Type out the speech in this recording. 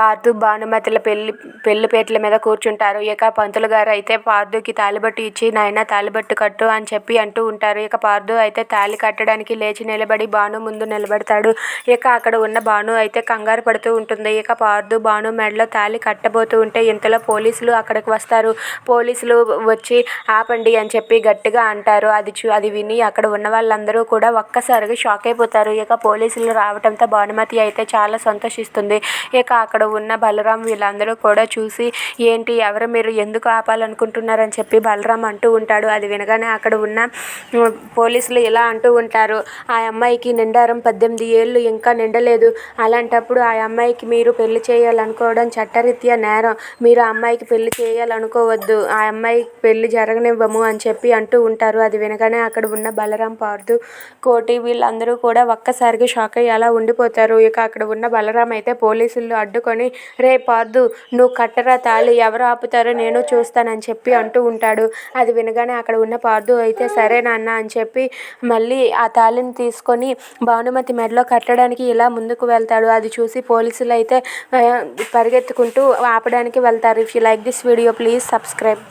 పార్థు భానుమతుల పెళ్ళి పెళ్ళిపేటల మీద కూర్చుంటారు. ఇక పంతులు గారు అయితే పార్థుకి తాలిబట్టు ఇచ్చి నాయన తాలిబట్టు కట్టు అని చెప్పి అంటూ ఉంటారు. ఇక పార్థు అయితే తాళి కట్టడానికి లేచి నిలబడి భాను ముందు నిలబడతాడు. ఇక అక్కడ ఉన్న భాను అయితే కంగారు పడుతూ ఉంటుంది. ఇక పార్థు భాను మెడలో తాళి కట్టబోతూ ఉంటే ఇంతలో పోలీసులు అక్కడికి వస్తారు. పోలీసులు వచ్చి ఆపండి అని చెప్పి గట్టిగా అంటారు. అది చూ అది విని అక్కడ ఉన్న వాళ్ళందరూ కూడా ఒక్కసారిగా షాక్ అయిపోతారు. ఇక పోలీసులు రావడంతో భానుమతి అయితే చాలా సంతోషిస్తుంది. ఇక అక్కడ ఉన్న బలరాం వీళ్ళందరూ కూడా చూసి ఏంటి ఎవరు మీరు? ఎందుకు ఆపాలనుకుంటున్నారని చెప్పి బలరాం అంటూ ఉంటాడు. అది వినగానే అక్కడ ఉన్న పోలీసులు ఇలా అంటూ ఉంటారు. ఆ అమ్మాయికి నిండారం పద్దెనిమిది ఏళ్ళు ఇంకా నిండలేదు. అలాంటప్పుడు ఆ అమ్మాయికి మీరు పెళ్ళి చేయాలనుకోవడం చట్టరీత్యా నేరం. మీరు ఆ అమ్మాయికి పెళ్ళి చేయాలనుకోవద్దు. ఆ అమ్మాయికి పెళ్ళి జరగనివ్వము అని చెప్పి అంటూ ఉంటారు. అది వినగానే అక్కడ ఉన్న బలరాం పార్దు కోటి వీళ్ళందరూ కూడా ఒక్కసారిగా షాక్ అయ్యి అలా ఉండిపోతారు. ఇక అక్కడ ఉన్న బలరాం అయితే పోలీసులు అడ్డుకొని రే పార్దు నువ్వు కట్టరా తాళి ఎవరు ఆపుతారో నేను చూస్తానని చెప్పి అంటూ ఉంటాడు. అది వినగానే అక్కడ ఉన్న పార్దు అయితే సరే నాన్న అని చెప్పి మళ్ళీ ఆ తాళిని తీసుకొని భానుమతి మెడలో కట్టడానికి ఇలా ముందుకు వెళ్తాడు. అది చూసి పోలీసులు అయితే పరిగెత్తుకుంటూ ఆపడానికి వెళ్తారు. If you like this video please subscribe